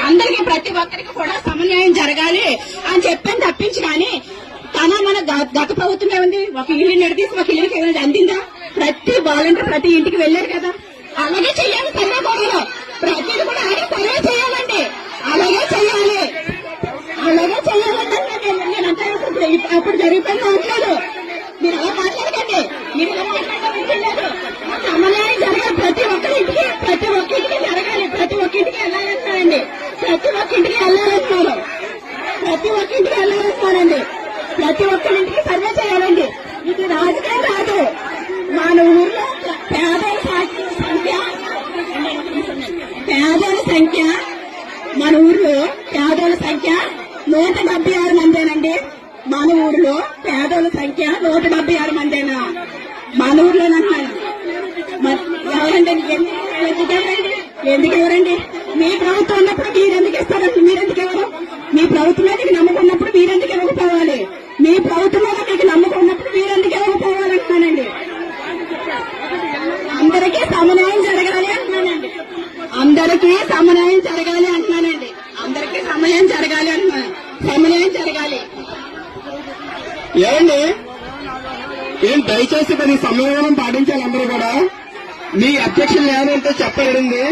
అందరికి ప్రతి ఒక్కరికి కూడా సమన్వయం జరగాలి అని చెప్పని తప్పించి కానీ తన మన గ- గత ప్రభుత్వం ఏముంది ఒక ఇల్లు నడితీసి ఒక ఇల్లుకి ఏమైనా అందిందా? ప్రతి వాలంటీర్ ప్రతి ఇంటికి వెళ్ళారు కదా. అలాగే చెయ్యాలి సర్వే ప్రతిది కూడా అడిగి సర్వే చేయాలండి. అలాగే చేయాలి. అలాగే చేయాలంటే నేను- నేనంతా అప్పుడు జరిగిపోయిన అనట్లేదు మీరు అలా మాట్లాడకండి మీరు ఇలా మాట్లాడడం లేదు సమన్వయం జరగాలి ప్రతి ఒక్కరింటికి ప్రతి ఒక్కింటికి జరగాలి ప్రతి ఒక్కింటికి వెళ్ళాలంటారండి ప్రతి ఒక్కింటికి వెళ్ళాలంటున్నారు ప్రతి ఒక్కింటికి వెళ్ళాలంటున్నారండి ప్రతి ఒక్కరింటికి సర్వే చేయాలండి. ఇది రాజకీయం రాదు మన ఊర్లో పేదల సంఖ్య పేదల సంఖ్య మన ఊర్లో పేదల సంఖ్య నూట డెబ్బై ఆరు మందేనండి. మన ఊర్లో పేదల సంఖ్య నూట డెబ్బై ఆరు మందేనా? మన ఊర్లోనంటున్నాను ఎవరండి? ఎందుకు ఎందుకు ఎవరండి? ఎందుకు ఎవరండి? ప్రభుత్వం ఉన్నప్పుడు మీరెందుకు ఇస్తారండి మీరెందుకు ఇవ్వరు మీ ప్రభుత్వం మీద మీకు నమ్మకం ఉన్నప్పుడు ఇవ్వకపోవాలి. మీ ప్రభుత్వం మీద మీకు నమ్మకం ఉన్నప్పుడు మీరు ఇవ్వకపోవాలంటున్నానండి అందరికీ సమన్వయం జరగాలి అంటున్నానండి. అందరికీ సమన్వయం జరగాలి అంటున్నానండి. అందరికీ సమన్వయం జరగాలి అంటున్నాను. సమన్వయం జరగాలి. ఏమండి? ఏం దయచేసి కొన్ని సంయమనం పాటించాలి అందరూ కూడా? మీ అధ్యక్షులు ఏమంటే చెప్పగలిగింది